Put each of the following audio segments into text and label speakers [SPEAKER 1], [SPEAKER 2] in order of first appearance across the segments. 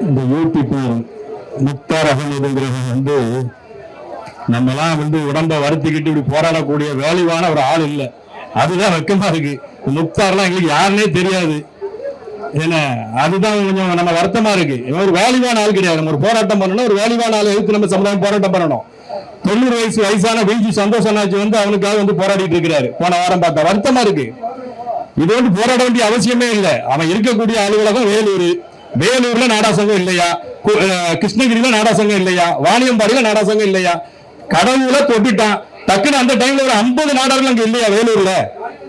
[SPEAKER 1] இந்த யூடியூப் முக்தார் அகமதுங்கிறவங்க வந்து நம்மலாம் வந்து உடம்ப வருத்திக்கிட்டு இப்படி போராடக்கூடிய வேலைவான ஒரு ஆள் இல்லை. அதுதான் வெக்கமா இருக்கு. முக்தார்லாம் எங்களுக்கு யாருன்னே தெரியாது. ஏன்னா அதுதான் கொஞ்சம் நம்ம வருத்தமா இருக்கு. ஒரு வேலைவான ஆள் கிடையாது. நம்ம ஒரு போராட்டம் பண்ணணும் ஒரு வேலைவான ஆள் எதிர்த்து நம்ம சமுதாயம் போராட்டம் பண்ணணும். தொண்ணூறு வயசு வயசான வீழ்ச்சி சந்தோஷனாச்சு வந்து அவனுக்காக வந்து போராடிட்டு இருக்கிறாரு. போன வாரம் பார்த்தா வருத்தமா இருக்கு. இது வந்து போராட வேண்டிய அவசியமே இல்லை. அவன் இருக்கக்கூடிய அலுவலகம் வேலூர். வேலூர்ல நாடா சங்கம் இல்லையா? கு- கிருஷ்ணகிரியில நாடா சங்கம் இல்லையா? வாணியம்பாடியில நாடா சங்கம் இல்லையா? கடவுள தொட்டுட்டான். டக்குன்னு அந்த டைம்ல ஒரு ஐம்பது நாடார்கள் அங்க இல்லையா வேலூர்ல?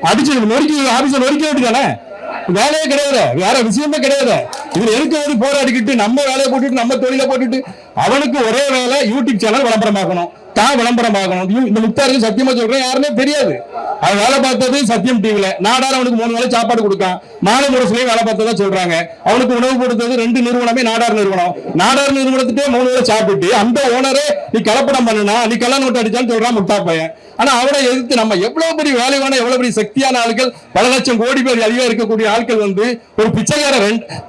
[SPEAKER 1] அடிச்சு நொறுக்கி ஆபீஸ் நொறுக்கி வேண்டியதானே வேலையே கிடையாது. வேற விஷயமே கிடையாது. இவர் எதுக்கு ஒரு போராடிக்கிட்டு நம்ம வேலையை போட்டுட்டு நம்ம தொழிலை போட்டுட்டு அவனுக்கு ஒரே வேலை யூடியூப் சேனல் விளம்பரமாக்கணும். தான் விளம்பரம் பார்க்கணும். இந்த முக்தாருக்கு சத்தியமா சொல்றேன் யாருமே தெரியாது. அவன் வேலை பார்த்தது சத்தியம் டிவில நாடார அவனுக்கு மூணு வேலை சாப்பாடு கொடுக்கான். மாலை முரசுலையும் வேலை பார்த்ததா சொல்றாங்க. அவனுக்கு உணவு கொடுத்தது ரெண்டு நிறுவனமே நாடார் நிறுவனம். நாடார் நிறுவனத்துக்கே மூணு வேளை சாப்பிட்டு அந்த ஓனரே நீ கலப்படம் பண்ணுனா நீ கள்ள நோட்டு அடிச்சான்னு சொல்றான் முக்தா பையன். ஆனா அவனை எதிர்த்து நம்ம எவ்வளவு பெரிய வேலைவான எவ்வளவு பெரிய சக்தியான ஆட்கள் பல லட்சம் கோடி பேர் அதிகம் இருக்கக்கூடிய ஆட்கள் வந்து ஒரு பிச்சைக்கார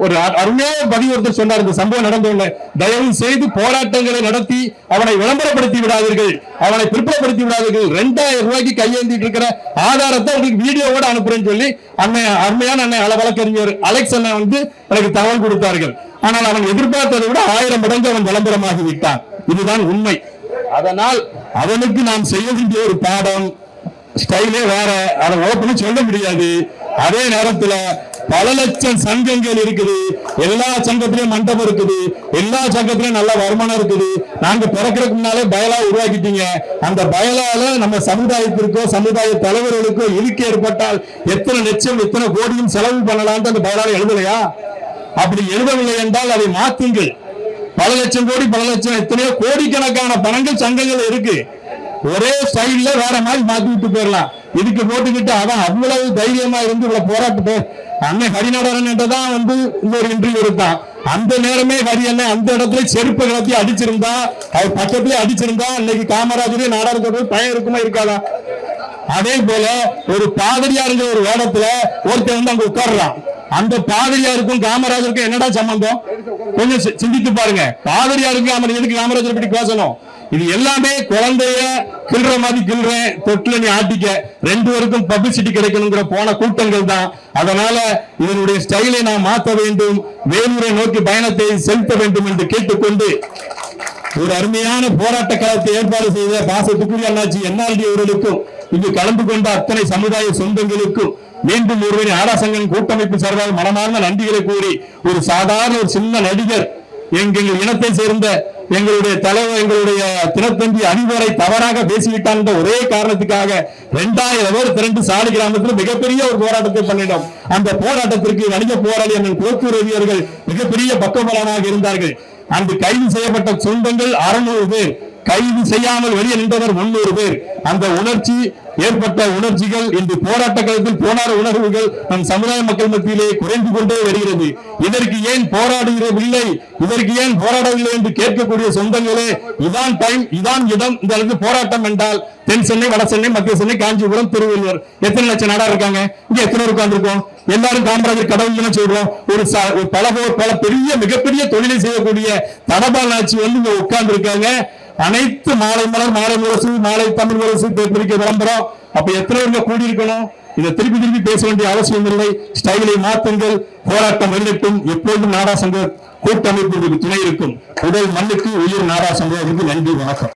[SPEAKER 1] ஒரு அருமையான பதிவு ஒருத்தர் சொன்னார் இந்த சம்பவம் நடந்த தயவு செய்து போராட்டங்களை நடத்தி அவனை விளம்பரப்படுத்தி விடாதீர்கள். அவனை பிற்படுத்தி விடாதீர்கள். ரெண்டாயிரம் ரூபாய்க்கு கையேந்திட்டு இருக்கிற ஆதாரத்தை உங்களுக்கு வீடியோவோட அனுப்புறேன்னு சொல்லி அண்ணன் அருமையான அண்ணன் அள வழக்கறிஞர் அலெக்ஸ் அண்ணன் வந்து எனக்கு தகவல் கொடுத்தார்கள். ஆனால் அவன் எதிர்பார்த்ததை விட ஆயிரம் மடங்கு அவன் விளம்பரமாகி விட்டான். இதுதான் உண்மை. அதனால் அவனுக்கு நாம் செய்ய வேண்டிய ஒரு பாடம். ஸ்டைலே வேற. அதை ஓப்பனும் சொல்ல முடியாது. அதே நேரத்துல பல லட்சம் சங்கங்கள் இருக்குது. எல்லா சங்கத்திலயும் மண்டபம் இருக்குது. எல்லா சங்கத்திலயும் நல்ல வருமானம் இருக்குது. நாங்க பிறக்கிறதுக்கு முன்னாலே பயலா உருவாக்கிட்டீங்க. அந்த பயலால நம்ம சமுதாயத்திற்கோ சமுதாய தலைவர்களுக்கோ இழுக்கு ஏற்பட்டால் எத்தனை லட்சம் எத்தனை கோடியும் செலவு பண்ணலாம்னு அந்த பயலால எழுதலையா? அப்படி எழுதவில்லை என்றால் அதை மாத்துங்கள். பல லட்சம் கோடி பல லட்சம் எத்தனையோ கோடிக்கணக்கான பணங்கள் சங்கங்கள் இருக்கு. ஒரே சைட்ல வேற மாதிரி மாத்தி விட்டு போயிடலாம். இதுக்கு போட்டுக்கிட்டு அதான் அவ்வளவு தைரியமா இருந்து இவ்வளவு போராட்டு அண்ணன் ஹரிநாடரன் தான் வந்து இந்த ஒரு இன்டர்வியூ இருந்தான் அந்த நேரமே ஹரி அண்ணன் அந்த இடத்துல செருப்பு கலத்தி அடிச்சிருந்தா அவர் பக்கத்துலயே அடிச்சிருந்தா இன்னைக்கு காமராஜரே நாடாளுமன்ற பயம் இருக்குமா இருக்காதா? அதே போல ஒரு பாதிரியாருங்கிற ஒரு வேடத்துல ஒருத்தன் வந்து அங்க உட்கார்றான். அந்த பாதிரியாருக்கும் காமராஜருக்கும் என்னடா சம்பந்தம்? கொஞ்சம் சி- சிந்தித்து பாருங்க. பாதிரியாருக்கும் அவன் எதுக்கு காமராஜர் பற்றி பேசணும்? இது எல்லாமே குழந்தைய கிள்ற மாதிரி கிள்றேன் தொட்டில நீ ஆட்டிக்க. ரெண்டு பேருக்கும் பப்ளிசிட்டி கிடைக்கணுங்கிற போன கூட்டங்கள் தான். அதனால இதனுடைய ஸ்டைலை நான் மாற்ற வேண்டும். வேலூரை நோக்கி பயணத்தை செலுத்த வேண்டும் என்று கேட்டுக்கொண்டு ஒரு அருமையான போராட்ட காலத்தை ஏற்பாடு செய்த பாசத்துக்குரிய அண்ணாச்சி என்ஆர்டி அவர்களுக்கும் இங்கு கலந்து கொண்ட அத்தனை சமுதாய சொந்தங்களுக்கும் மீண்டும் ஒருவரின் ஆராசங்கன் கூட்டமைப்பு சார்பாக மனமார்ந்த நன்றிகளை கூறி ஒரு சாதாரண ஒரு சின்ன நடிகர் எங்கள் இனத்தை சேர்ந்த எங்களுடைய தலைவர் எங்களுடைய தினத்தந்தி அணிவரை தவறாக பேசிவிட்டான் என்ற ஒரே காரணத்துக்காக இரண்டாயிரம் பேர் திரண்டு சாலை கிராமத்தில் மிகப்பெரிய ஒரு போராட்டத்தை பண்ணினோம். அந்த போராட்டத்திற்கு வணிக போராளி எங்கள் போக்குவரவியர்கள் மிகப்பெரிய பக்கபலனாக இருந்தார்கள். அன்று கைது செய்யப்பட்ட சொந்தங்கள் அறுநூறு பேர். கைது செய்யாமல் வெளியே நின்றவர் முன்னூறு பேர். அந்த உணர்ச்சி ஏற்பட்ட உணர்ச்சிகள் இன்று போராட்ட களத்தில் போனார உணர்வுகள் நம் சமுதாய மக்கள் மத்தியிலே குறைந்து கொண்டே வருகிறது. இதற்கு ஏன் போராடுகிறதில்லை இதற்கு ஏன் போராடவில்லை என்று கேட்கக்கூடிய சொந்தங்களே இதான் டைம் இதான் இடம். இந்த அளவுக்கு போராட்டம் என்றால் தென் சென்னை வட சென்னை மத்திய சென்னை காஞ்சிபுரம் திருவள்ளுவர். எத்தனை லட்சம் நாடா இருக்காங்க? இங்க எத்தனை பேர் எல்லாரும் காமராஜர் கடவுள் சொல்றோம். ஒரு பல பல பெரிய மிகப்பெரிய தொழிலை செய்யக்கூடிய தடபால் ஆட்சி வந்து இங்க உட்கார்ந்து இருக்காங்க அனைத்து மாலை மலர் மாலை முரசு மாலை தமிழ் முரசு பேப்பரிக்க விளம்பரம். அப்ப எத்தனை பேருங்க கூடி இதை திருப்பி திருப்பி பேச வேண்டிய அவசியம் இல்லை. ஸ்டைலை மாற்றுங்கள் போராட்டம் வெளியிட்டும் எப்பொழுதும் நாடா சங்க கூட்டமைப்பு துணை இருக்கும். உடல் மண்ணுக்கு உயிர் நாடா சங்கம் நன்றி வணக்கம்.